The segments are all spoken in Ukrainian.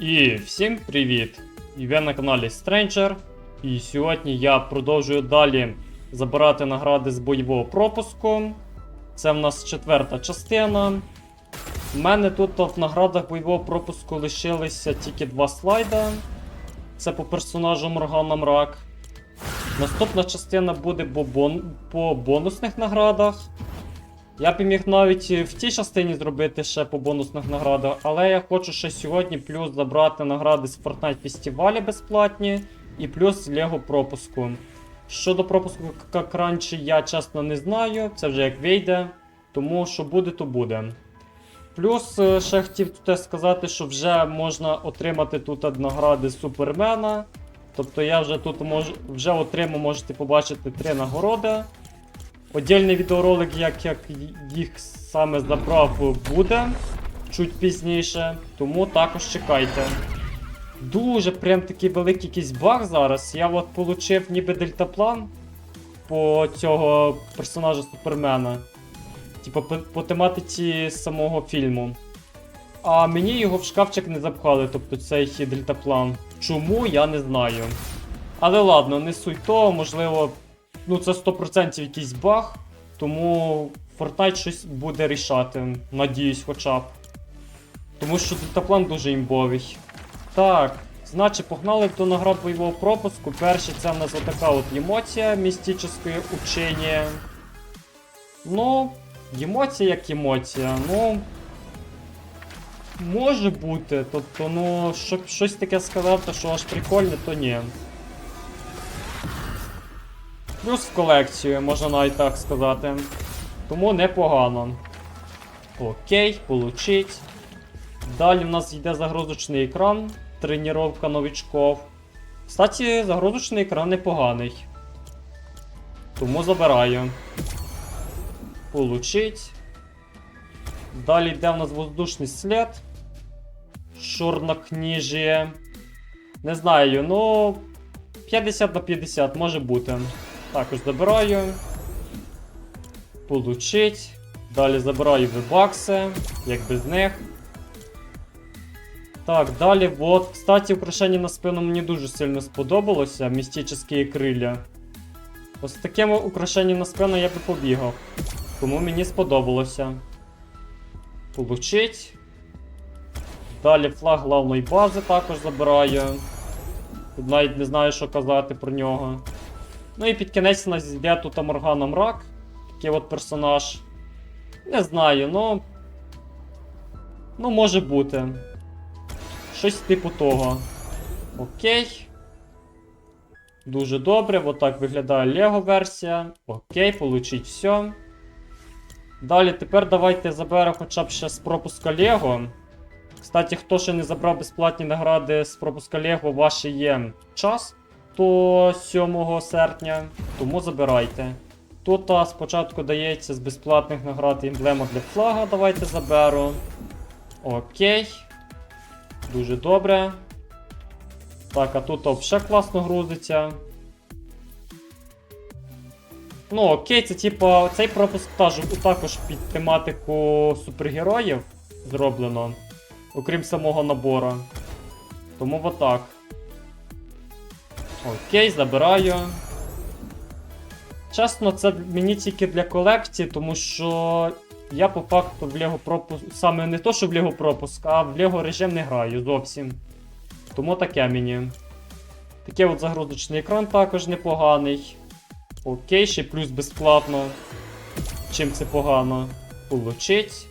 І всім привіт! І ви на каналі Stranger. І сьогодні я продовжую далі забирати награди з бойового пропуску. Це в нас четверта частина. У мене тут в наградах бойового пропуску лишилися тільки два слайда. Це по персонажу Моргана Мрак. Наступна частина буде по, бон... по бонусних наградах. Я б міг навіть в тій частині зробити ще по бонусних наградах, але я хочу ще сьогодні плюс забрати награди з Fortnite фестивалі безплатні і плюс Лего пропуску. Щодо пропуску як раніше, я чесно не знаю, це вже як вийде, тому що буде, то буде. Плюс е, ще хотів тут сказати, що вже можна отримати тут награди Супермена. Тобто я вже тут мож... вже отримав, можете побачити три нагороди. Отдільний відеоролик, як, як їх саме забрав, буде чуть пізніше, тому також чекайте. Дуже прям такий великий якийсь баг зараз. Я от получив ніби дельтаплан по цього персонажа Супермена. Типа по, по тематиці самого фільму. А мені його в шкафчик не запхали, тобто цей дельтаплан. Чому, я не знаю. Але ладно, не суть того, можливо, ну це 100% якийсь баг, тому Fortnite щось буде рішати. Надіюсь, хоча б. Тому що дельтаплан дуже імбовий. Так, значить, погнали до наград бойового пропуску. Перше, це в нас отака от емоція містичне учення. Ну, емоція як емоція, ну. Може бути, тобто, ну, щоб щось таке сказати, що аж прикольне, то ні. Плюс в колекцію, можна навіть так сказати. Тому непогано. Окей, получить. Далі в нас йде загрузочний екран. Тренування новичков. Кстати, загрузочний екран непоганий. Тому забираю. Получить. Далі йде в нас воздушний слід. Чорнокніжє. Не знаю, ну. 50 на 50 може бути. Також забираю. Получить. Далі забираю вебакси, як без них. Так, далі, от, кстати, украшення на спину мені дуже сильно сподобалося. Містичні крилля. Ось таким украшенням на спину я би побігав. Тому мені сподобалося. Получить. Далі флаг главної бази також забираю. Тут навіть не знаю, що казати про нього. Ну і під кінець у нас йде тут Моргана Мрак. Такий от персонаж. Не знаю, ну. Ну, може бути. Щось типу того. Окей. Дуже добре. Отак виглядає Лего версія. Окей, получить все. Далі тепер давайте заберемо хоча б ще з пропуска Лего. Кстати, хто ще не забрав безплатні награди з пропуска Лего, ваш є час до 7 серпня, тому забирайте. Тут спочатку дається з безплатних наград емблема для флага. Давайте заберу. Окей. Дуже добре. Так, а тут взагалі класно грузиться. Ну, окей, це типа цей пропуск також під тематику супергероїв зроблено. Окрім самого набору. Тому отак. Окей, забираю. Чесно, це мені тільки для колекції, тому що я по факту в Лего пропуск. Саме не то, що в Лего пропуск, а в Лего режим не граю зовсім. Тому таке мені. Такий от загрузочний екран також непоганий. Окей, ще плюс безплатно. Чим це погано? Получить.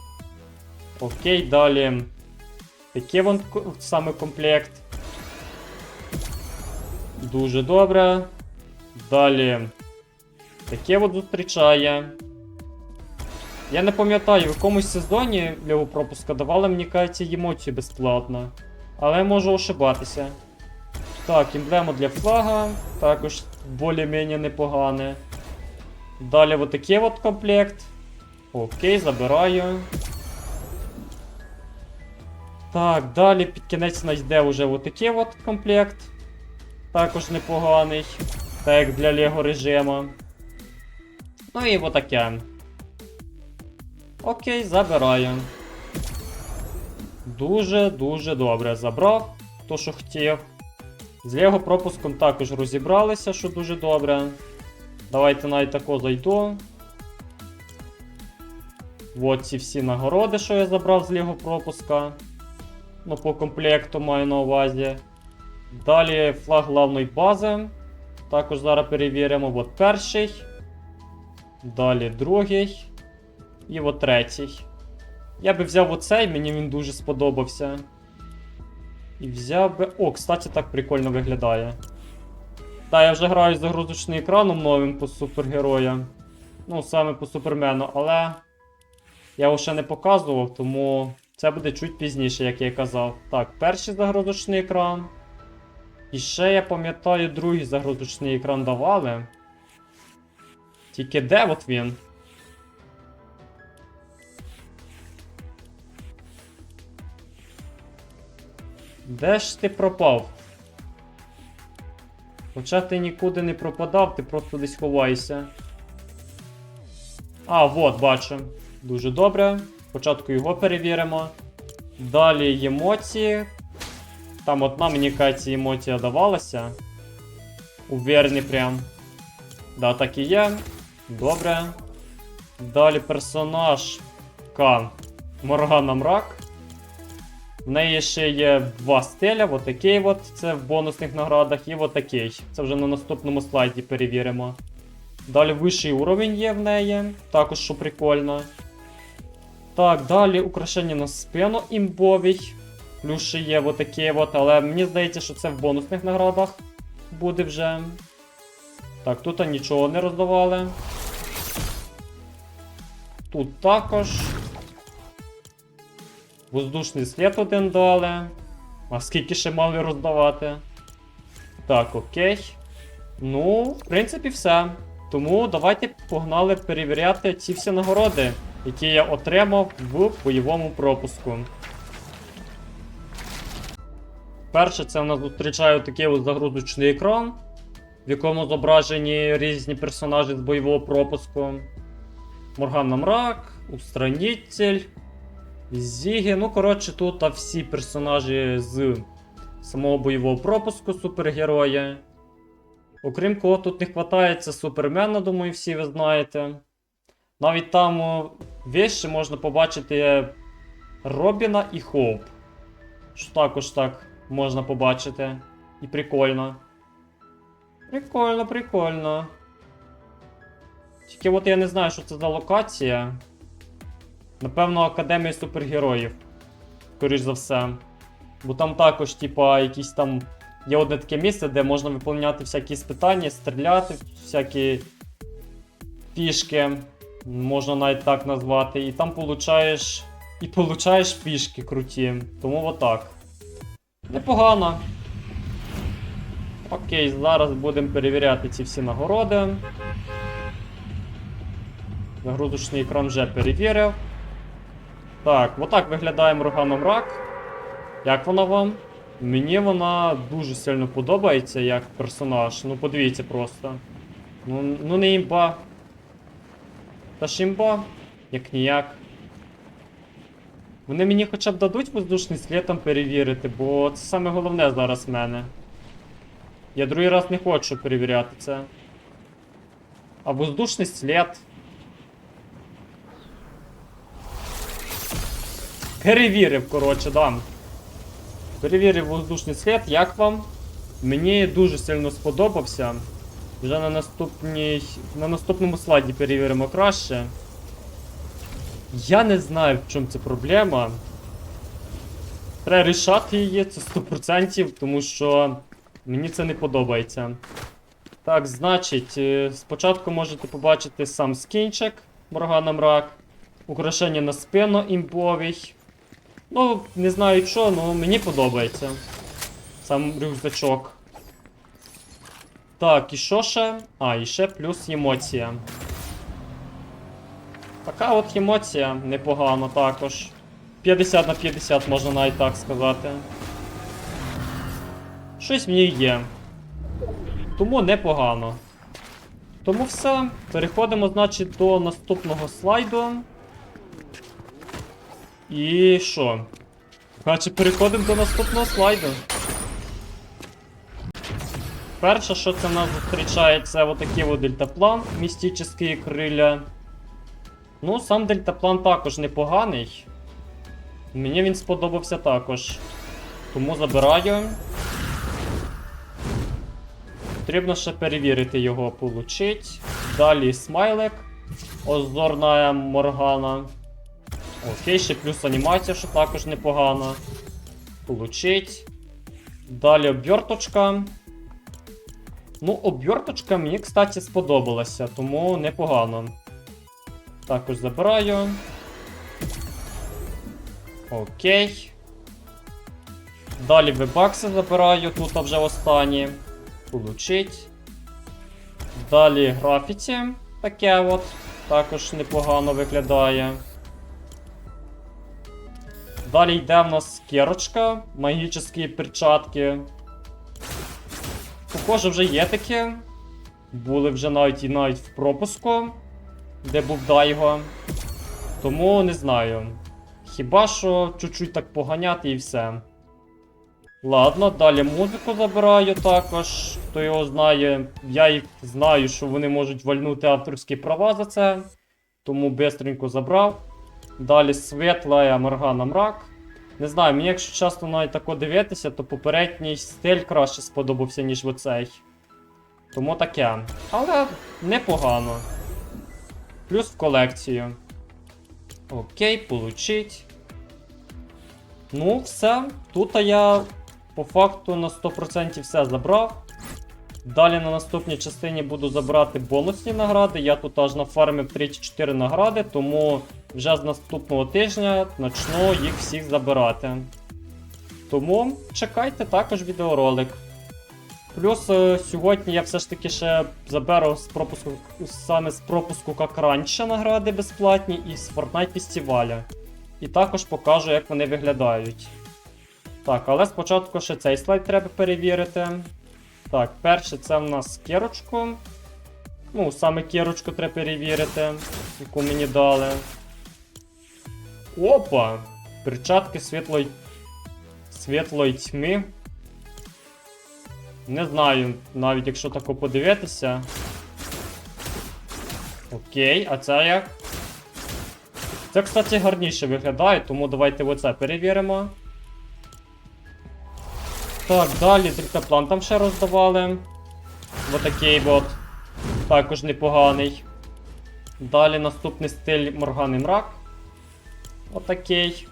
Окей, далі. Такий вон саме комплект. Дуже добре. Далі. Таке от зустрічає. Я не пам'ятаю, в якомусь сезоні Лего пропуска давали, мені кажеться, емоцію безплатно. Але можу ошибатися. Так, емблема для флага. Також більш-менш непогане. Далі от такий от комплект. Окей, забираю. Так, далі під кінець нас йде вже отакий от комплект. Також непоганий. Так для Лего режиму. Ну і отаке. Окей, забираю. Дуже-дуже добре. Забрав то, що хотів. З його пропуском також розібралися, що дуже добре. Давайте навіть тако зайду. От ці всі нагороди, що я забрав з Лего пропуска. Ну, по комплекту маю на увазі. Далі флаг главної бази. Також зараз перевіримо. От перший. Далі другий. І от третій. Я би взяв оцей, мені він дуже сподобався. І взяв би. О, кстати, так прикольно виглядає. Так, я вже граю з загрузочним екраном новим по супергероям. Ну, саме по супермену, але. Я його ще не показував, тому це буде чуть пізніше, як я і казав. Так, перший загрузочний екран. І ще я пам'ятаю, другий загрузочний екран давали. Тільки де от він? Де ж ти пропав? Хоча ти нікуди не пропадав, ти просто десь ховаєшся. А, от, бачу. Дуже добре. Спочатку його перевіримо. Далі емоції. Там одна, мені кажеться, емоція давалася. Уверений прям. Да, так і є. Добре. Далі персонаж К. Моргана Мрак. В неї ще є два стиля, отакий от, це в бонусних наградах, і отакий. Це вже на наступному слайді перевіримо. Далі вищий уровень є в неї, також що прикольно. Так, далі украшення на спину імбовий. Плюс ще є отакий от, але мені здається, що це в бонусних наградах буде вже. Так, тут нічого не роздавали. Тут також. Воздушний слід один дали. А скільки ще мали роздавати? Так, окей. Ну, в принципі, все. Тому давайте погнали перевіряти ці всі нагороди, які я отримав в бойовому пропуску. Перше, це в нас зустрічає такий ось загрузочний екран, в якому зображені різні персонажі з бойового пропуску. Морган Мрак, Устранитель, Зіги. Ну, коротше, тут всі персонажі з самого бойового пропуску супергерої. Окрім кого тут не вистачає, це Супермена, думаю, всі ви знаєте. Навіть там о, вище можна побачити Робіна і Хоуп. Що також так можна побачити. І прикольно. Прикольно, прикольно. Тільки от я не знаю, що це за локація. Напевно, Академія супергероїв. Скоріш за все. Бо там також, типа, якісь там. Є одне таке місце, де можна виповняти всякі спитання, стріляти, всякі фішки, можна навіть так назвати. І там получаєш. І получаєш фішки круті. Тому отак. Непогано. Окей, зараз будемо перевіряти ці всі нагороди. Нагрузочний екран вже перевірив. Так, отак виглядає Морганом Рак. Як вона вам? Мені вона дуже сильно подобається як персонаж. Ну подивіться просто. Ну, ну не імба. Та ж імба, як ніяк. Вони мені хоча б дадуть воздушний слід там перевірити, бо це саме головне зараз в мене. Я другий раз не хочу перевіряти це. А воздушний слід. Перевірив, коротше, дам. Перевірив воздушний слід, як вам? Мені дуже сильно сподобався. Вже на наступній. На наступному слайді перевіримо краще. Я не знаю, в чому це проблема. Треба рішати її, це 100%, тому що мені це не подобається. Так, значить, е, спочатку можете побачити сам скінчик Моргана Мрак. Украшення на спину імбовий. Ну, не знаю що, але мені подобається. Сам рюкзачок. Так, і що ще? А, і ще плюс емоція. Така от емоція непогана також. 50 на 50 можна навіть так сказати. Щось в ній є. Тому непогано. Тому все. Переходимо, значить, до наступного слайду. І що? Значить, переходимо до наступного слайду. Перше, що це нас зустрічає, це отакий от дельтаплан, містичні криля. Ну, сам дельтаплан також непоганий. Мені він сподобався також. Тому забираю. Потрібно ще перевірити його, получить. Далі смайлик. Озорна Моргана. Окей, ще плюс анімація, що також непогано. Получить. Далі обверточка. Ну, обверточка мені, кстати, сподобалася, тому непогано. Також забираю. Окей. Далі вебакси забираю, тут вже останні. Получить. Далі графіті. Таке от. Також непогано виглядає. Далі йде в нас керочка, магічні перчатки. Похоже, вже є такі. Були вже навіть і навіть в пропуску, де був Дайго. Тому не знаю. Хіба що чуть-чуть так поганяти і все. Ладно, далі музику забираю також. Хто його знає, я їх знаю, що вони можуть вальнути авторські права за це. Тому бистренько забрав. Далі світла Моргана мрак. Не знаю, мені якщо часто навіть тако дивитися, то попередній стиль краще сподобався, ніж оцей. Тому таке. Але непогано. Плюс в колекцію. Окей, получить. Ну, все. Тут я по факту на 100% все забрав. Далі на наступній частині буду забирати бонусні награди. Я тут аж нафармив 34 награди, тому вже з наступного тижня почну їх всіх забирати. Тому чекайте також відеоролик. Плюс е, сьогодні я все ж таки ще заберу з пропуску саме з пропуску як раніше награди безплатні і з Fortnite фестиваля. І також покажу, як вони виглядають. Так, але спочатку ще цей слайд треба перевірити. Так, перше це в нас керочку. Ну, саме керочку треба перевірити, яку мені дали. Опа! Перчатки світлої. світлої тьми. Не знаю, навіть якщо тако подивитися. Окей, а це як? Це, кстати, гарніше виглядає, тому давайте оце перевіримо. Так, далі дельтаплан там ще роздавали. Отакий от. Також непоганий. Далі наступний стиль Морган і мрак. Отакий.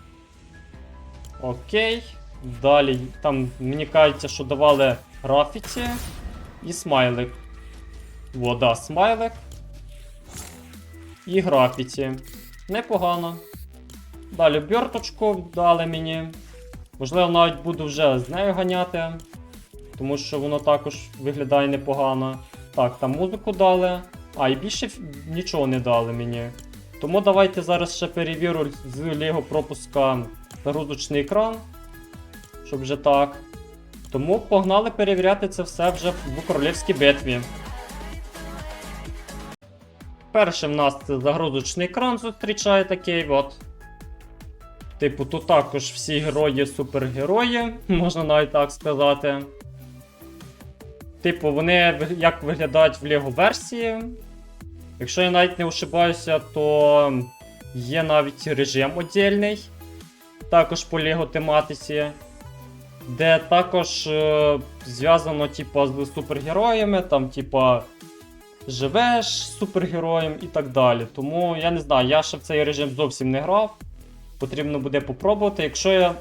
Окей. Далі там мені кажеться, що давали графіті і смайлик. Вода, смайлик. І графіті. Непогано. Далі бьорточку дали мені. Можливо, навіть буду вже з нею ганяти, тому що воно також виглядає непогано. Так, там музику дали. А, і більше нічого не дали мені. Тому давайте зараз ще перевірю з Лего пропуска загрузочний екран. Щоб вже так. Тому погнали перевіряти це все вже в королівській битві. Першим нас це загрузочний екран зустрічає такий от. Типу, тут також всі герої супергерої, можна навіть так сказати. Типу, вони як виглядають в Лего версії. Якщо я навіть не ошибаюся, то є навіть режим отдільний. Також по Лего тематиці. Де також е, зв'язано, типу, з супергероями, там, типа, живеш супергероєм і так далі. Тому я не знаю, я ще в цей режим зовсім не грав. Потрібно буде попробувати. Якщо я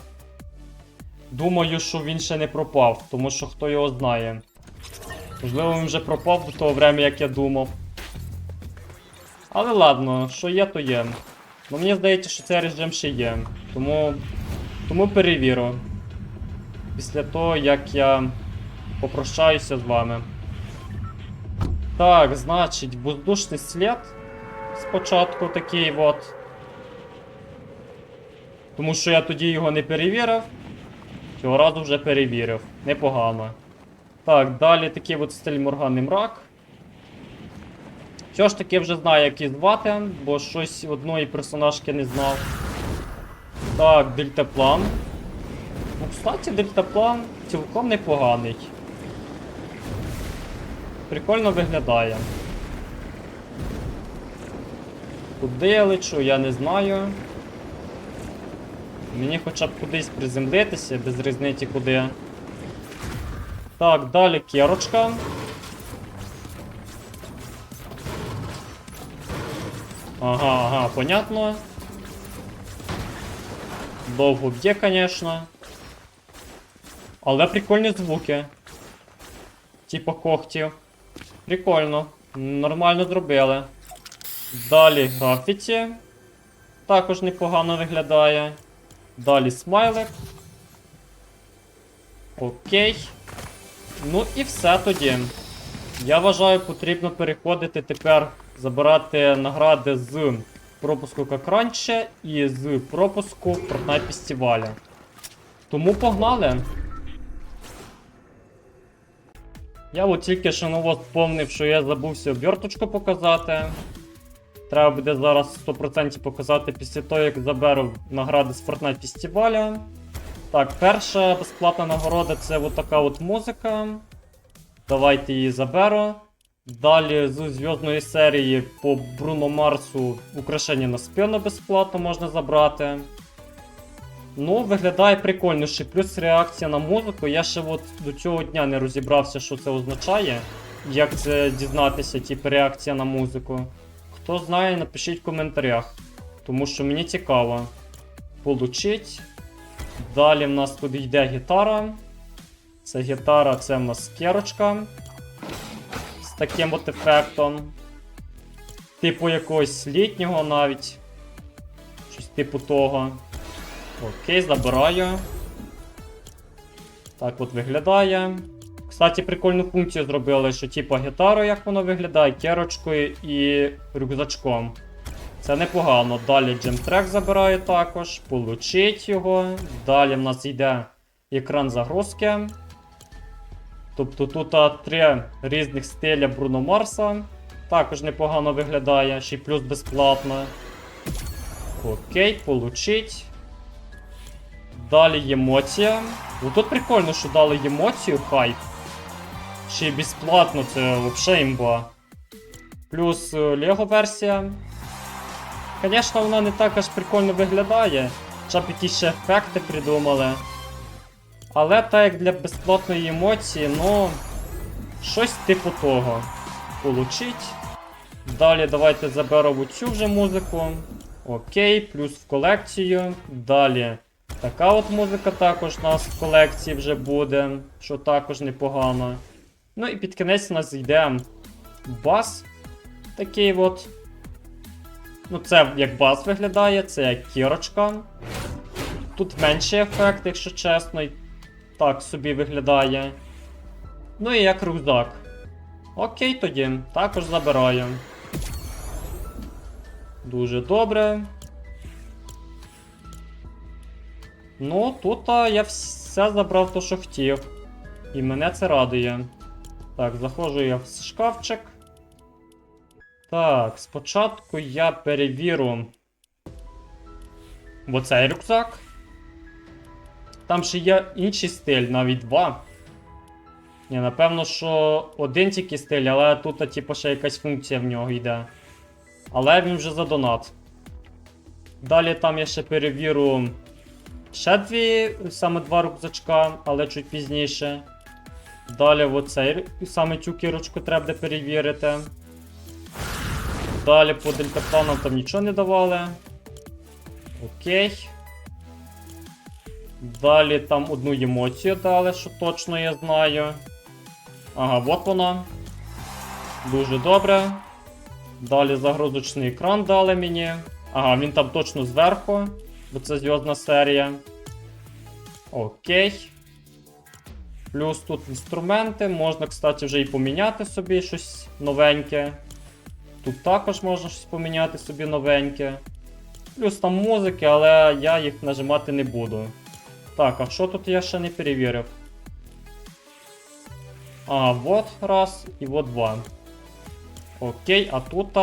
думаю, що він ще не пропав, тому що хто його знає. Можливо, він вже пропав в того время, як я думав. Але ладно, що є, то є. Ну мені здається, що цей режим ще є. Тому. Тому перевірю. Після того, як я попрощаюся з вами. Так, значить, воздушний слід. Спочатку такий от. Тому що я тоді його не перевірив. Цього разу вже перевірив. Непогано. Так, далі такий от стиль Морган і мрак. Все ж таки вже знаю, як її звати, бо щось одної персонажки не знав. Так, дельтаплан. Ну, кстати, дельтаплан цілком непоганий. Прикольно виглядає. Куди я лечу, я не знаю. Мені хоча б кудись приземлитися, без різниці куди. Так, далі керочка. Ага, ага, понятно. Довго б'є, звісно. Але прикольні звуки. Типа когтів. Прикольно. Нормально зробили. Далі графіті. Також непогано виглядає. Далі смайлик. Окей. Ну і все тоді. Я вважаю, потрібно переходити тепер, забирати награди з пропуску як і з пропуску Fortnite фестиваля. Тому погнали. Я от тільки що ново вспомнив, що я забувся оберточку показати. Треба буде зараз 100% показати після того, як заберу награди з Fortnite фестиваля. Так, перша безплатна нагорода це от така от музика. Давайте її заберу. Далі з зв'язної серії по Бруно Марсу украшення на спину безплатно можна забрати. Ну, виглядає прикольно, ще плюс реакція на музику. Я ще от до цього дня не розібрався, що це означає. Як це дізнатися, типу, реакція на музику. Хто знає, напишіть в коментарях. Тому що мені цікаво. Получить. Далі в нас тут йде гітара. Це гітара, це в нас керочка. З таким от ефектом. Типу якогось літнього навіть. Щось типу того. Окей, забираю. Так от виглядає. Кстати, прикольну функцію зробили, що типу гітару, як воно виглядає, керочкою і рюкзачком. Це непогано. Далі джемтрек забираю також. Получить його. Далі в нас йде екран загрузки. Тобто тут три різних стиля Бруно Марса. Також непогано виглядає, ще й плюс безплатно. Окей, получить. Далі емоція. Ну тут прикольно, що дали емоцію хайп. Ще й безплатно, це взагалі імба. Плюс Лего версія. Звісно, вона не так аж прикольно виглядає. Хоча б якісь ще ефекти придумали. Але так як для безплатної емоції, ну. Щось типу того. Получить. Далі давайте заберемо цю вже музику. Окей, плюс в колекцію. Далі. Така от музика також у нас в колекції вже буде, що також непогано. Ну і під кінець у нас йде бас. Такий от. Ну, це як бас виглядає, це як кірочка. Тут менший ефект, якщо чесно, і так собі виглядає. Ну і як рюкзак. Окей тоді, також забираю. Дуже добре. Ну, тут а, я все забрав то, що хотів. І мене це радує. Так, заходжу я в шкафчик. Так, спочатку я перевірю. Оцей рюкзак. Там ще є інший стиль, навіть два. Ні, напевно, що один тільки стиль, але тут, типу, ще якась функція в нього йде. Але він вже за донат. Далі там я ще перевірю ще дві, саме два рюкзачка, але чуть пізніше. Далі оцей саме цю кірочку треба перевірити. Далі по дельтапланам там нічого не давали. Окей. Далі там одну емоцію дали, що точно я знаю. Ага, от вона. Дуже добре. Далі загрузочний екран дали мені. Ага, він там точно зверху, бо це зв'язна серія. Окей. Плюс тут інструменти. Можна, кстати, вже і поміняти собі щось новеньке. Тут також можна щось поміняти собі новеньке. Плюс там музики, але я їх нажимати не буду. Так, а що тут я ще не перевірив? А, вот раз і вот два. Окей, а тут.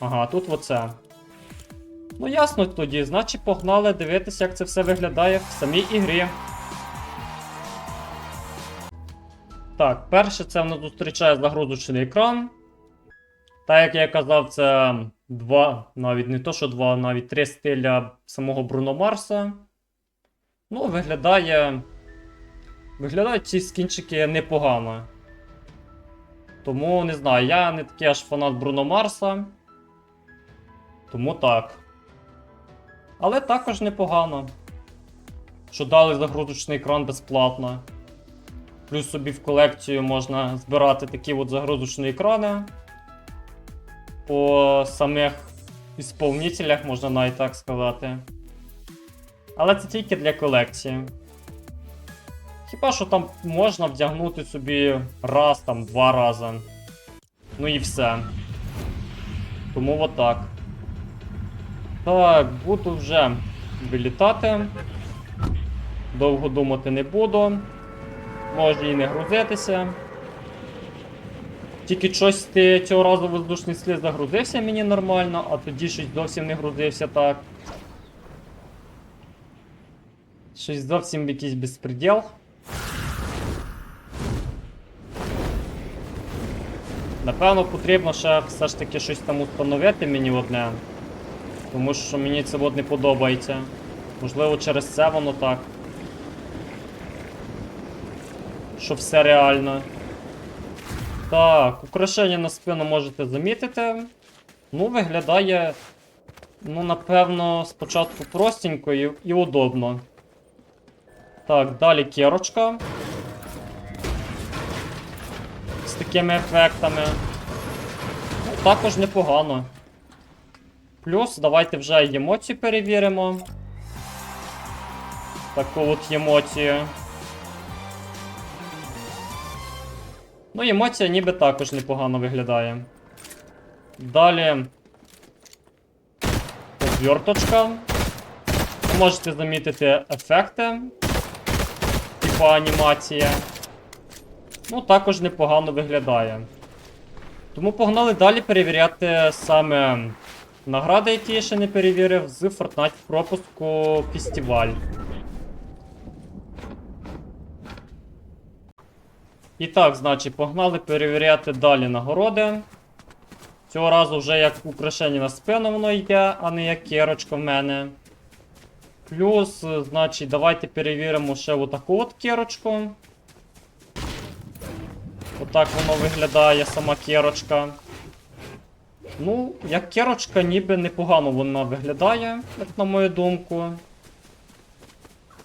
Ага, тут оце. Ну ясно тоді, значить погнали дивитися, як це все виглядає в самій ігрі. Так, перше це в нас зустрічає загрузочний екран. Так як я казав, це два, навіть не то, що два, навіть три стиля самого Бруно Марса. Ну, виглядає. Виглядають ці скінчики непогано. Тому не знаю, я не такий аж фанат Бруно Марса. Тому так. Але також непогано. Що дали загрузочний екран безплатно. Плюс собі в колекцію можна збирати такі от загрузочні екрани. По самих ісполнителях, можна навіть так сказати. Але це тільки для колекції. Хіба що там можна вдягнути собі раз, там, два рази. Ну і все. Тому отак. Так, буду вже вилітати. Довго думати не буду. Може і не грузитися. Тільки щось ти цього разу воздушний слід загрузився мені нормально, а тоді щось зовсім не грузився так. Щось зовсім якийсь безпреділ. Напевно, потрібно ще все ж таки щось там установити мені одне. Тому що мені це от не подобається. Можливо, через це воно так. Що все реально. Так, украшення на спину можете замітити. Ну, виглядає. Ну, напевно, спочатку простенько і, і удобно. Так, далі керочка. З такими ефектами. Ну, також непогано. Плюс, давайте вже емоції перевіримо. Таку от емоцію. Ну, емоція ніби також непогано виглядає. Далі. Обверточка. Ви можете замітити ефекти. Типу анімація. Ну, також непогано виглядає. Тому погнали далі перевіряти саме награди, які я ще не перевірив, з Fortnite пропуску фестиваль. І так, значить, погнали перевіряти далі нагороди. Цього разу вже як украшення на спину воно йде, а не як керочка в мене. Плюс, значить, давайте перевіримо ще отаку от керочку. Отак воно виглядає сама керочка. Ну, як керочка, ніби непогано вона виглядає, як на мою думку.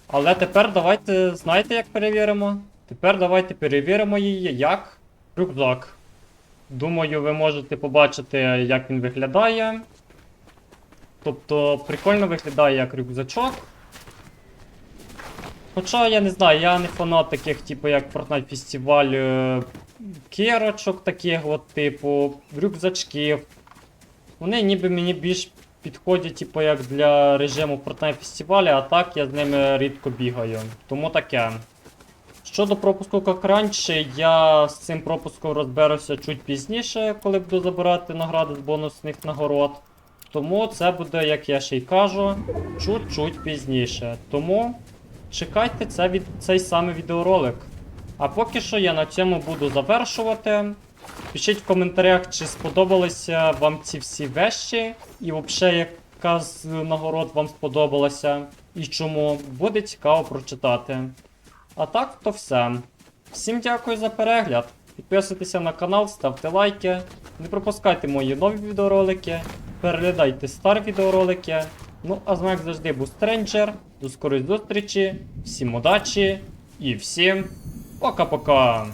Але тепер давайте, знаєте, як перевіримо? Тепер давайте перевіримо її як рюкзак. Думаю, ви можете побачити, як він виглядає. Тобто, прикольно виглядає як рюкзачок. Хоча я не знаю, я не фанат таких, типу, як Fortnite фестиваль керочок, таких от, типу, рюкзачків. Вони ніби мені більш підходять, типу, як для режиму Fortnite фестивалю, а так я з ними рідко бігаю. Тому таке. Щодо пропуску як раніше, я з цим пропуском розберуся чуть пізніше, коли буду забирати награди з бонусних нагород. Тому це буде, як я ще й кажу, чуть-чуть пізніше. Тому чекайте це від, цей самий відеоролик. А поки що я на цьому буду завершувати. Пишіть в коментарях, чи сподобалися вам ці всі вещі, і взагалі яка з нагород вам сподобалася, і чому. Буде цікаво прочитати. А так, то все. Всім дякую за перегляд. Підписуйтеся на канал, ставте лайки. Не пропускайте мої нові відеоролики. Переглядайте старі відеоролики. Ну, а з вами як завжди був Стренджер. До скорої зустрічі, всім удачі і всім пока-пока!